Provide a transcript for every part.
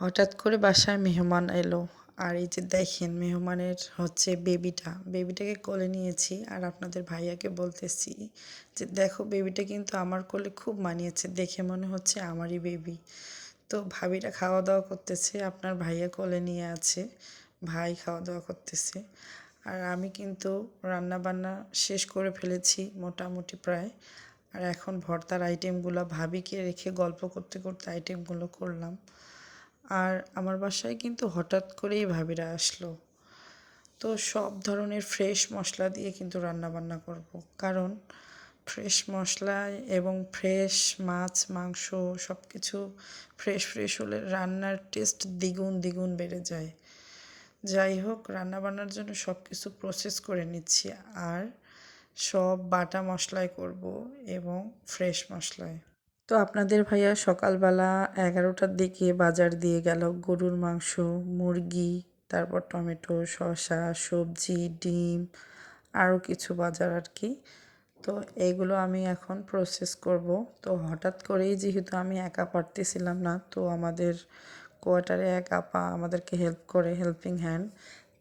হঠাৎ করে বাসায় মেহমান এলো। আর এই যে দেখেন, মেহমানের হচ্ছে বেবিটা বেবিটাকে কোলে নিয়েছি আর আপনাদের ভাইয়াকে বলতেছি যে, দেখো বেবিটা কিন্তু আমার কোলে খুব মানিয়েছে। দেখে মনে হচ্ছে আমারই বেবি তো ভাবিটা খাওয়া দাওয়া করতেছে, আপনার ভাইয়া কোলে নিয়ে আছে, ভাই খাওয়া দাওয়া করতেছে। আর আমি কিন্তু রান্না বান্না শেষ করে ফেলেছি মোটামুটি প্রায়। আর এখন ভর্তার আইটেমগুলো ভাবিকে রেখে গল্প করতে করতে আইটেমগুলো করলাম। আর আমার বাসায় কিন্তু হঠাৎ করেই ভাবিরা আসলো। তো সব ধরনের ফ্রেশ মশলা দিয়ে কিন্তু রান্না বান্না করব। কারণ ফ্রেশ মশলা এবং ফ্রেশ মাছ, মাংস সব কিছু ফ্রেশ ফ্রেশ হলে রান্নার টেস্ট দ্বিগুণ দ্বিগুণ বেড়ে যায়। যাই হোক রান্না বান্নার জন্য সব কিছু প্রসেস করে নিচ্ছি আর সব বাটা মশলায় করব এবং ফ্রেশ মশলায়। তো আপনাদের ভাইয়া সকালবেলা এগারোটার দিকে বাজার দিয়ে গেল গরুর মাংস, মুরগি, তারপর টমেটো, শসা, সবজি, ডিম, আরও কিছু বাজার আর কি। তো এগুলো আমি এখন প্রসেস করব। তো হঠাৎ করেই যেহেতু আমি একা পারতেছিলাম না, তো আমাদের কোয়ার্টারে এক আপা আমাদেরকে হেল্প করে হেল্পিং হ্যান্ড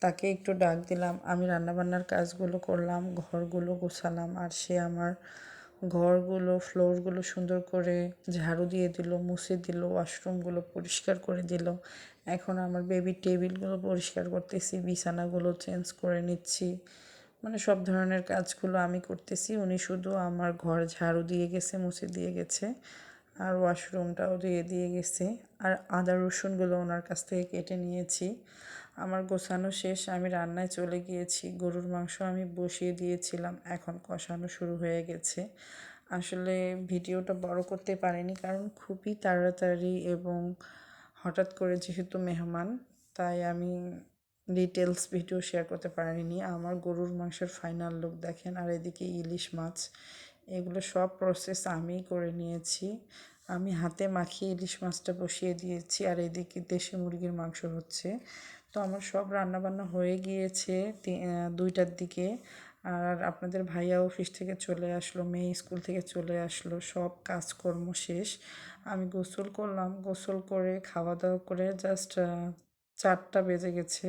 তাকে একটু ডাক দিলাম। আমি রান্নাবান্নার কাজগুলো করলাম, ঘরগুলো গোছালাম, আর সে আমার ঘরগুলো ফ্লোরগুলো সুন্দর করে ঝাড়ু দিয়ে দিল, মুছে দিল ওয়াশরুমগুলো পরিষ্কার করে দিল। এখন আমার বেবি টেবিলগুলো পরিষ্কার করতেছি, বিছানাগুলো চেঞ্জ করে নিচ্ছি। মানে সব ধরনের কাজগুলো আমি করতেছি, উনি শুধু আমার ঘর ঝাড়ু দিয়ে গেছে, মুছে দিয়ে গেছে, আর ওয়াশরুমটাও দিয়ে দিয়ে গেছে, আর আদা রসুনগুলো ওনার কাছ থেকে কেটে নিয়েছি। আমার গোছানো শেষ, আমি রান্নায় চলে গিয়েছি। গরুর মাংস আমি বসিয়ে দিয়েছিলাম, এখন কষানো শুরু হয়ে গেছে। আসলে ভিডিওটা বড় করতে পারিনি, কারণ খুবই তাড়াতাড়ি এবং হঠাৎ করে যেহেতু মেহমান, তাই আমি ডিটেলস ভিডিও শেয়ার করতে পারিনি। আমার গরুর মাংসের ফাইনাল লুক দেখেন, আর এদিকে ইলিশ মাছ, এগুলো সব প্রসেস আমিই করে নিয়েছি। আমি হাতে মাখিয়ে ইলিশ মাছটা বসিয়ে দিয়েছি, আর এদিকে দেশি মুরগির মাংস হচ্ছে। তো আমার সব রান্নাবান্না হয়ে গিয়েছে দুইটার দিকে। আর আপনাদের ভাইয়া অফিস থেকে চলে আসলো, মেয়ে স্কুল থেকে চলে আসলো, সব কাজকর্ম শেষ। আমি গোসল করলাম, গোসল করে খাওয়া দাওয়া করে জাস্ট চারটা বেজে গেছে।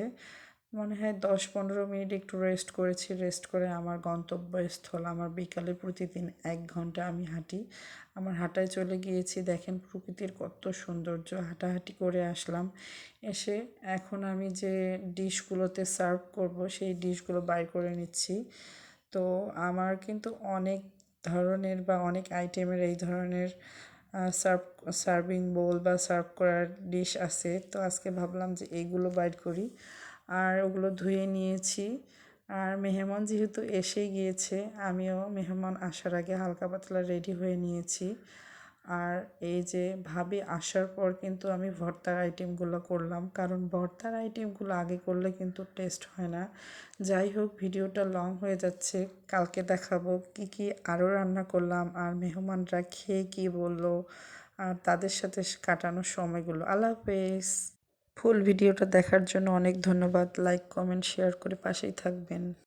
মনে হয় দশ পনেরো মিনিট একটু রেস্ট করেছি রেস্ট করে আমার গন্তব্যস্থল, আমার বিকালে প্রতিদিন এক ঘণ্টা আমি হাঁটি। আমার হাঁটায় চলে গিয়েছি, দেখেন প্রকৃতির কত সৌন্দর্য, হাঁটাহাঁটি করে আসলাম। এসে এখন আমি যে ডিশগুলোতে সার্ভ করব, সেই ডিশগুলো বাই করে নিচ্ছি। তো আমার কিন্তু অনেক ধরনের বা অনেক আইটেমের এই ধরনের সার্ভ সার্ভিং বোল বা সার্ভ করার ডিশ আছে। তো আজকে ভাবলাম যে এইগুলো বাইট করি। আর ওগুলো ধুয়ে নিয়েছি। আর মেহমান যেহেতু এসে গিয়েছে, আমিও মেহমান আসার আগে হালকা পাতলা রেডি হয়ে নিয়েছি। আর এই যে ভাবি আসার পর কিন্তু আমি ভর্তার আইটেমগুলো করলাম। কারণ ভর্তার আইটেমগুলো আগে করলে কিন্তু টেস্ট হয় না। যাই হোক, ভিডিওটা লং হয়ে যাচ্ছে। কালকে দেখাবো কি কি আরও রান্না করলাম আর মেহমানরা খেয়ে কি বলল আর তাদের সাথে কাটানোর সময়গুলো। আল্লাহ হাফেজ। ফুল ভিডিওটা দেখার জন্য অনেক ধন্যবাদ। লাইক কমেন্ট শেয়ার করে পাশেই থাকবেন।